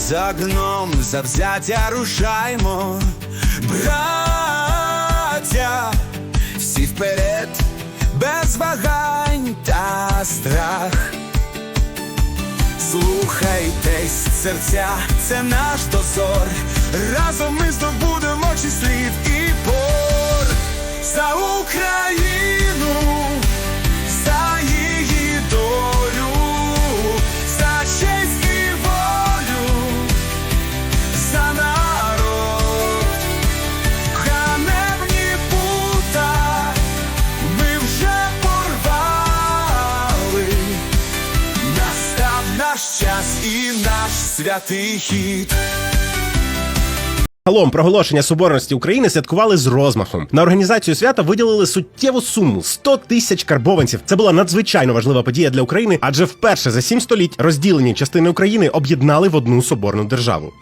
без огном завзяття рушаймо, браття, всі вперед, без вагань та страх. Слухайтесь, серця, це наш дозор. Разом ми здобудемо числів святий хід. Загалом проголошення соборності України святкували з розмахом. На організацію свята виділили суттєву суму 100 тисяч карбованців. Це була надзвичайно важлива подія для України, адже вперше за сім століть розділені частини України об'єднали в одну соборну державу.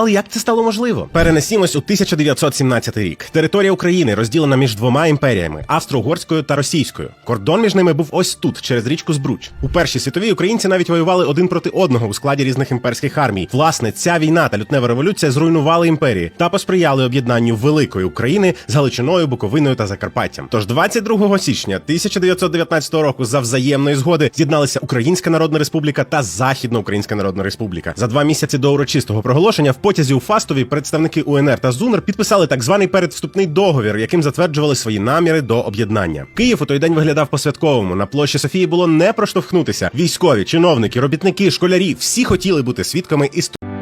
Але як це стало можливо? Перенесімось у 1917 рік. Територія України розділена між двома імперіями австро-угорською та російською. Кордон між ними був ось тут, через річку Збруч. У першій світовій українці навіть воювали один проти одного у складі різних імперських армій. Власне, ця війна та лютнева революція зруйнували імперії та посприяли об'єднанню великої України з Галичиною, Буковиною та Закарпаттям. Тож 22 січня 1919 року за взаємної згоди з'єдналися Українська Народна Республіка та Західноукраїнська Народна Республіка. За два місяці до урочистого проголошення в потязі у Фастові представники УНР та ЗУНР підписали так званий передвступний договір, яким затверджували свої наміри до об'єднання. Київ у той день виглядав по-святковому. На площі Софії було не проштовхнутися. Військові, чиновники, робітники, школярі всі хотіли бути свідками історії.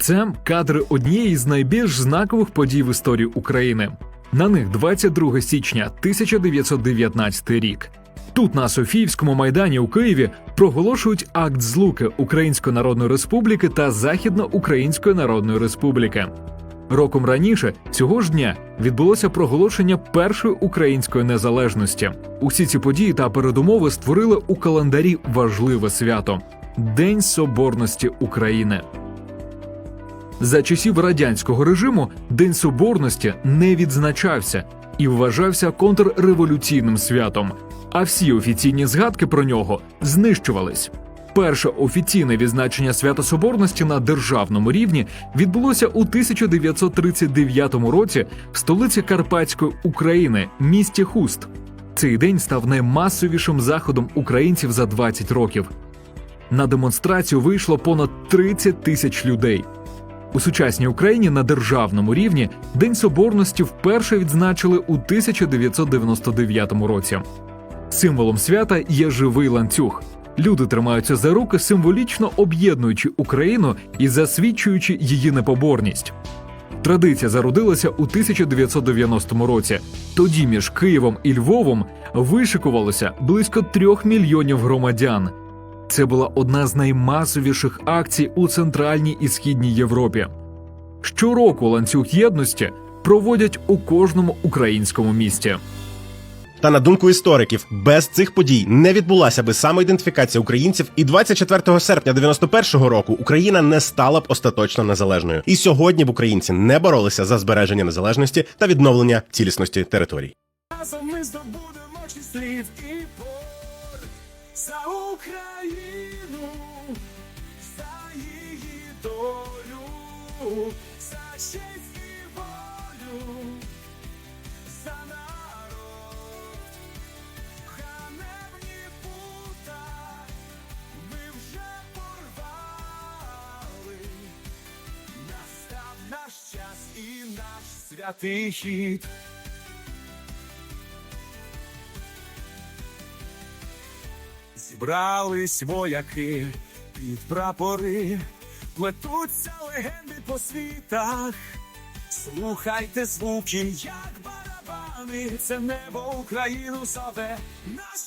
Це кадри однієї з найбільш знакових подій в історії України. На них 22 січня 1919 рік. Тут на Софіївському майдані у Києві проголошують акт злуки Української Народної Республіки та Західноукраїнської Народної Республіки. Роком раніше цього ж дня відбулося проголошення першої української незалежності. Усі ці події та передумови створили у календарі важливе свято День Соборності України. За часів радянського режиму День Соборності не відзначався і вважався контрреволюційним святом, а всі офіційні згадки про нього знищувались. Перше офіційне відзначення свята Соборності на державному рівні відбулося у 1939 році в столиці Карпатської України, місті Хуст. Цей день став наймасовішим заходом українців за 20 років. На демонстрацію вийшло понад 30 тисяч людей. У сучасній Україні на державному рівні День Соборності вперше відзначили у 1999 році. Символом свята є живий ланцюг. Люди тримаються за руки, символічно об'єднуючи Україну і засвідчуючи її непоборність. Традиція зародилася у 1990 році. Тоді між Києвом і Львовом вишикувалося близько трьох мільйонів громадян. Це була одна з наймасовіших акцій у центральній і східній Європі. Щороку ланцюг єдності проводять у кожному українському місті. Та на думку істориків, без цих подій не відбулася би самоідентифікація українців, і 24 серпня 91-го року Україна не стала б остаточно незалежною. І сьогодні б українці не боролися за збереження незалежності та відновлення цілісності територій. Разом ми здобудемо числів і Україну, за її долю, за честь і волю, за народ, ганебні пута ми вже порвали. Настав наш час і наш святий хід. Зібрались вояки під прапори, плетуться легенди по світах. Слухайте звуки, як барабани, це небо Україну зове. Наш